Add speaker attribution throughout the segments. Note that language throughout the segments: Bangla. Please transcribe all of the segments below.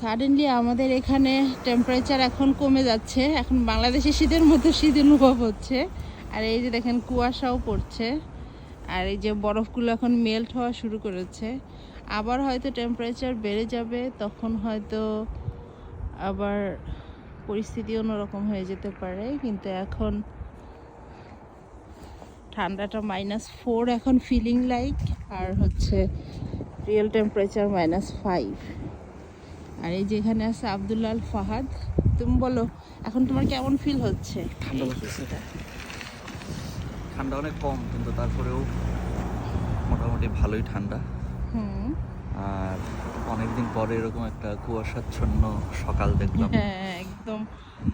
Speaker 1: সাডেনলি আমাদের এখানে টেম্পারেচার এখন কমে যাচ্ছে। এখন বাংলাদেশে শীতের মতো শীত অনুভব হচ্ছে। আর এই যে দেখেন, কুয়াশাও পড়ছে। আর এই যে বরফগুলো এখন মেল্ট হওয়া শুরু করেছে। আবার হয়তো টেম্পারেচার বেড়ে যাবে, তখন হয়তো আবার পরিস্থিতি অন্যরকম হয়ে যেতে পারে। কিন্তু এখন ঠান্ডাটা মাইনাস ফোর এখন ফিলিং লাইক আর হচ্ছে রিয়েল টেম্পারেচার মাইনাস ফাইভ আর এই যে এখানে আছে আবদুল্লাল ফাহাদ। তুমি বলো এখন তোমার কেমন ফিল হচ্ছে?
Speaker 2: ঠান্ডা ঠান্ডা অনেক কম কিন্তু তারপরেও মোটামুটি ভালোই ঠান্ডা।
Speaker 1: হুম।
Speaker 2: আর অনেকদিন পরে এরকম একটা কুয়াশাচ্ছন্ন সকাল দেখলাম।
Speaker 1: হ্যাঁ একদম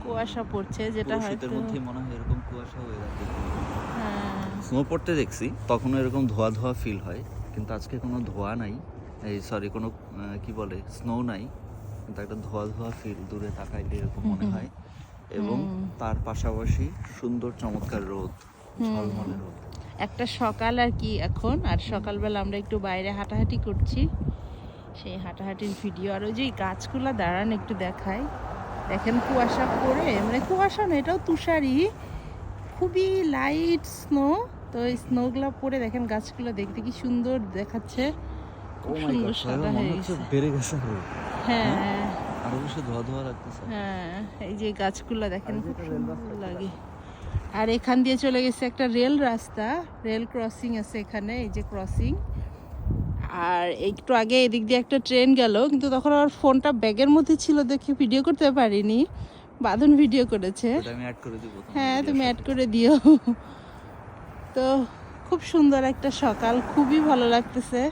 Speaker 1: কুয়াশা পড়ছে যেটা
Speaker 2: পুরো শীতের
Speaker 1: হয়তো
Speaker 2: মধ্যে মনে হয় এরকম কুয়াশা হয়ে যাচ্ছে।
Speaker 1: হ্যাঁ।
Speaker 2: স্নো পড়তে দেখছি তখনও এরকম ধোয়া ধোয়া ফিল হয় কিন্তু আজকে কোনো ধোয়া নাই এই সরি কোনো কি বলে স্নো নাই। কিন্তু একটা ধোয়া ধোয়া ফিল দূরে তাকাইলে এরকম মনে হয়। এবং তার পাশাপাশি সুন্দর চমৎকার রোদ ঝলমলে রোদ।
Speaker 1: একটা সকাল আর কি এখন আর সকালবেলা আমরা একটু বাইরে হাঁটাহাঁটি করছি। সেই হাঁটাহাঁটির ভিডিও আর ওই যে গাছগুলো দাঁড়ান একটু দেখাই। দেখেন কুয়াশা পড়ে মানে কুয়াশা না এটাও তুষারই। খুবই লাইট স্নো তো এই স্নোগুলো পড়ে দেখেন গাছগুলো দেখতে কি সুন্দর দেখাচ্ছে। খুব
Speaker 2: Oh
Speaker 1: সুন্দর সাদা হয়ে গেছে।
Speaker 2: বেড়ে গেছে
Speaker 1: হ্যাঁ
Speaker 2: আরও বেশি ধোয়া ধোয়া লাগতেছে।
Speaker 1: হ্যাঁ এই যে গাছগুলো দেখেন খুব সুন্দর লাগে। আর এখান দিয়ে চলে গেছে একটা রেল রাস্তা রেল ক্রসিং আছে এখানে এই যে ক্রসিং আর একটু আগে এদিক দিয়ে একটা ট্রেন গেল কিন্তু তখন আমার ফোনটা ব্যাগের মধ্যে ছিল দেখে ভিডিও করতে পারিনি। বাঁধন ভিডিও করেছে। হ্যাঁ তুমি। অ্যাড করে দিও। তো খুব সুন্দর একটা সকাল খুবই ভালো লাগতেছে।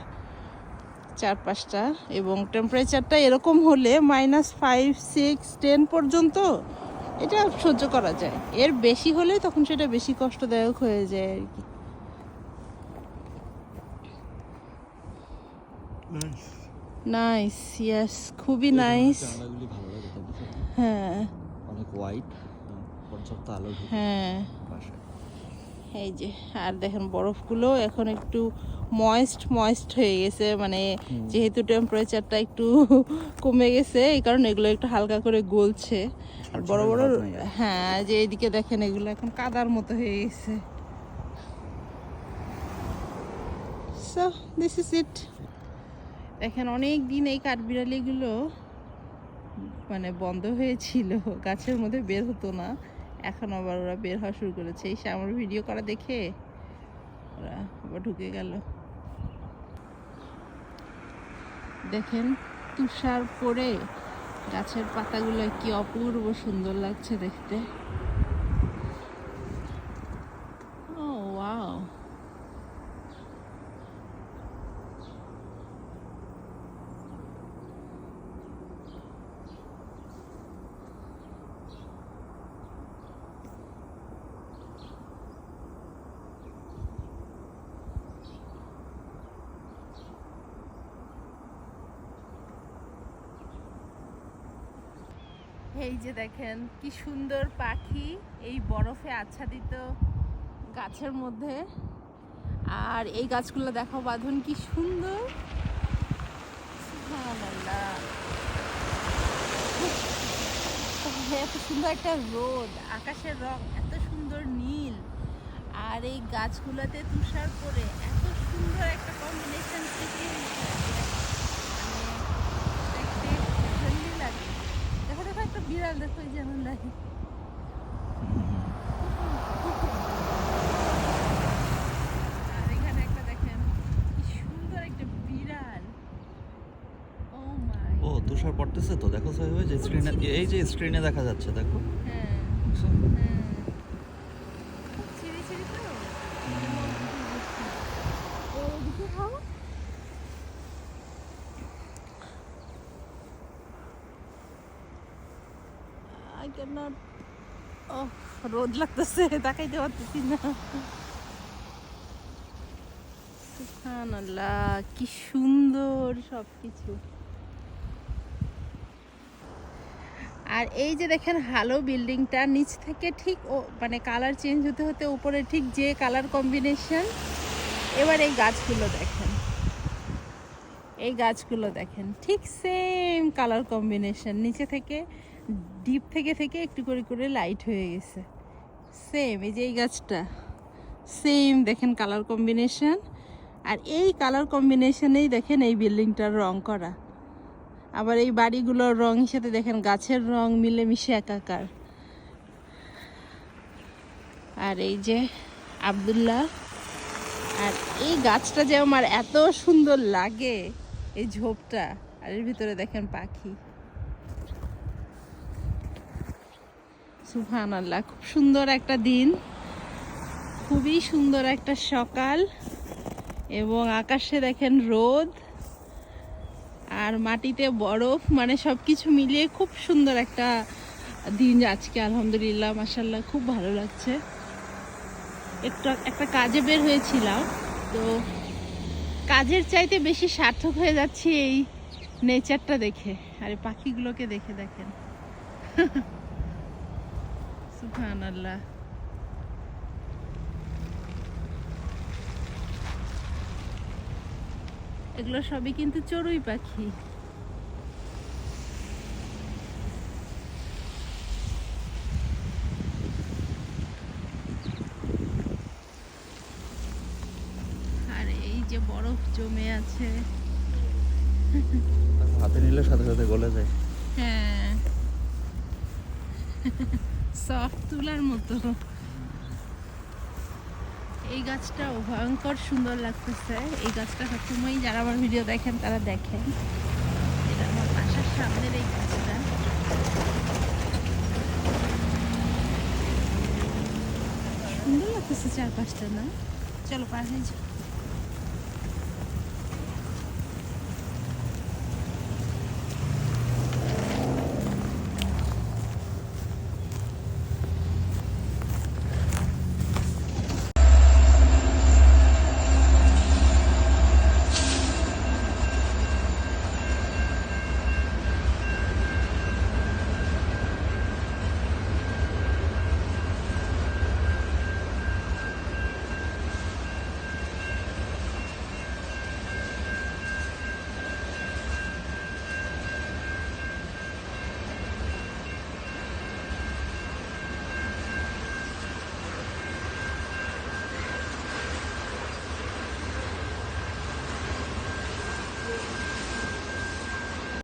Speaker 1: চারপাশটা এবং টেম্পারেচারটা এরকম হলে মাইনাস ফাইভ সিক্স টেন পর্যন্ত এটা সহ্য করা যায়। এর বেশি হলে তখন সেটা বেশি কষ্টদায়ক হয়ে যায় আর কি। নাইস ইয়েস খুবই নাইস? হ্যাঁ।
Speaker 2: অনেক হোয়াইট পর্যাপ্ত আলো
Speaker 1: হ্যাঁ। এই যে আর দেখেন বরফগুলো এখন একটু ময়েস্ট ময়েস্ট হয়ে গেছে মানে যেহেতু টেম্পারেচারটা একটু কমে গেছে এই কারণে এগুলো একটু হালকা করে গলছে। আর বড় বড়। হ্যাঁ যে এইদিকে দেখেন এগুলো এখন কাদার মতো হয়ে গেছে। সো দিস ইজ ইট দেখেন অনেক দিন এই কাঠবিড়ালিগুলো মানে বন্ধ হয়েছিল গাছের মধ্যে বের হতো না। এখন আবার ওরা বের হওয়া শুরু করেছে। এই সে আমার ভিডিও করা দেখে ওরা আবার ঢুকে গেল। দেখেন তুষার পরে গাছের পাতাগুলো কি অপূর্ব সুন্দর লাগছে দেখতে ও ওয়াও এই যে দেখেন, কি সুন্দর পাখি এই বরফে আচ্ছাদিত গাছের মধ্যে। আর এই গাছগুলো দেখো, বাঁধন কি সুন্দর। এত সুন্দর একটা রোদ, আকাশের রং এত সুন্দর নীল। আর এই গাছগুলোতে তুষার পরে এত সুন্দর একটা কম্বিনেশন থেকে হেভেনলি লাগে দেখো দেখো একটা বিড়াল দেখো যেমন লাগে এখানে একটা দেখেন কি সুন্দর একটা বিড়াল। ও মাই
Speaker 2: ও তুষার পড়তেছে তো? দেখো সবাই ওই যে স্ক্রিনে এই যে স্ক্রিনে দেখা যাচ্ছে দেখো।
Speaker 1: হ্যাঁ
Speaker 2: বুঝছ?
Speaker 1: হ্যাঁ খুব চিড়ি চিড়ি তো ও ওদিকে খাও নট ও রোদ কি সুন্দর সবকিছু। আর এই যে দেখেন হালো বিল্ডিংটা নিচ থেকে ঠিক ও মানে কালার চেঞ্জ হতে হতে উপরে ঠিক যে কালার কম্বিনেশন এবার এই গাছগুলো দেখেন। এই গাছগুলো দেখেন, ঠিক সেম কালার কম্বিনেশন নিচে থেকে ডিপ থেকে থেকে একটু করে করে লাইট হয়ে গেছে। সেম এই যে এই গাছটা। সেম দেখেন কালার কম্বিনেশন আর এই কালার কম্বিনেশনেই দেখেন এই বিল্ডিংটার রং করা। আবার এই বাড়িগুলোর রঙের সাথে দেখেন গাছের রং মিলেমিশে একাকার। আর এই যে আবদুল্লাহ। আর এই গাছটা যে আমার এত সুন্দর লাগে, এই ঝোপটা। আর এর ভিতরে দেখেন পাখি। সুফান আল্লাহ খুব সুন্দর একটা দিন। খুবই সুন্দর একটা সকাল এবং আকাশে দেখেন রোদ আর মাটিতে বরফ মানে সব কিছু মিলিয়ে খুব সুন্দর একটা দিন আজকে, আলহামদুলিল্লাহ মাসাল্লাহ খুব ভালো লাগছে। একটু একটা কাজে বের হয়েছিলাম, তো কাজের চাইতে বেশি সার্থক হয়ে যাচ্ছে এই নেচারটা দেখে, আর পাখিগুলোকে দেখে দেখেন। সুফান আল্লাহ এগুলো সবই কিন্তু চড়ুই পাখি। আর এই যে বরফ জমে আছে।
Speaker 2: হাতে নিলে সাথে সাথে গলে যায়।
Speaker 1: হ্যাঁ। সফট তুলার মতো। এই গাছটা ভয়ঙ্কর সুন্দর লাগতেছে। এই গাছটা সবসময় যারা আমার ভিডিও দেখেন, তারা দেখেন। এটা আমার বাসার সামনের এই গাছটা। সুন্দর লাগতেছে চারপাশটা, না? চলো পার যাও